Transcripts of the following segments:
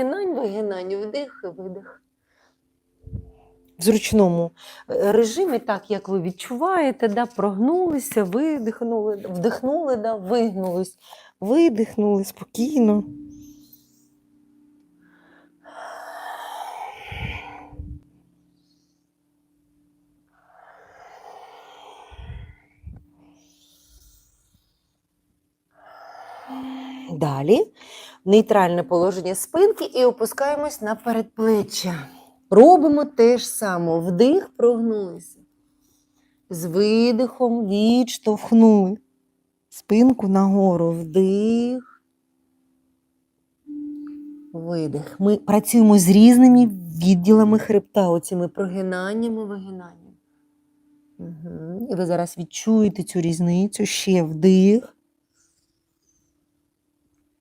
Вигинань, вигинань, вдих і видих. В зручному е, режимі, так як ви відчуваєте, да, прогнулися, видихнули, вдихнули, да, вигнулись, видихнули спокійно. Далі нейтральне положення спинки і опускаємось на передплеччя. Робимо те ж саме. Вдих, прогнулися. З видихом відштовхнули. Спинку нагору. Вдих. Видих. Ми працюємо з різними відділами хребта, оціми прогинаннями, вигинаннями. Угу. І ви зараз відчуєте цю різницю. Ще вдих.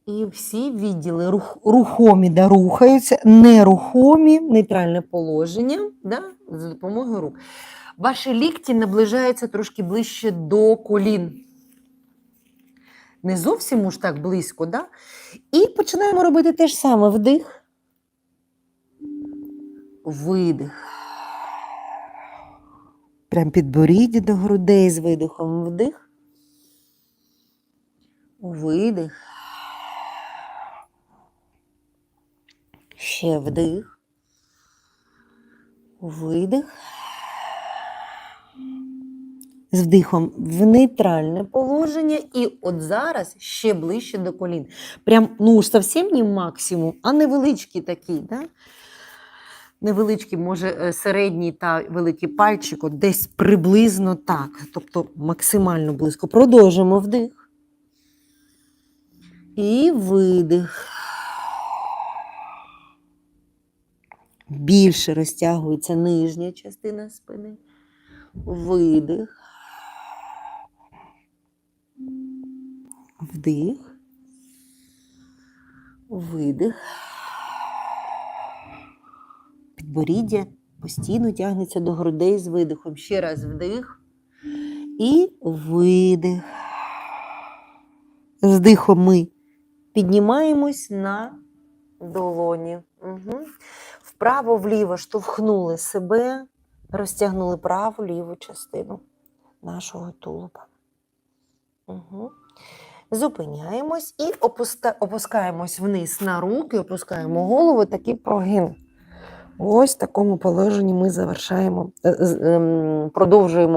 І всі відділи рух, рухомі да, рухаються, нерухомі, нейтральне положення да, за допомогою рук. Ваші лікті наближаються трошки ближче до колін. Не зовсім уж так близько, да? І починаємо робити те ж саме. Вдих. Видих. Прям підборіддя до грудей з видихом. Вдих. Видих. Ще вдих. Видих. З вдихом в нейтральне положення. І от зараз ще ближче до колін. Прям, ну ж зовсім не максимум, а невеличкий такий. Да? Невеличкий, може, е, середній та великий пальчик, от десь приблизно так. Тобто максимально близько. Продовжуємо вдих. І видих. Більше розтягується нижня частина спини. Видих. Вдих. Видих. Підборіддя постійно тягнеться до грудей з видихом. Ще раз вдих. І видих. Вдихом ми піднімаємось на долоні. Угу. Вправо-вліво штовхнули себе, розтягнули праву ліву частину нашого тулуба. Угу. Зупиняємось і опуска... опускаємось вниз на руки, опускаємо голову, такий прогин. Ось в такому положенні ми завершаємо, е, ем, продовжуємо.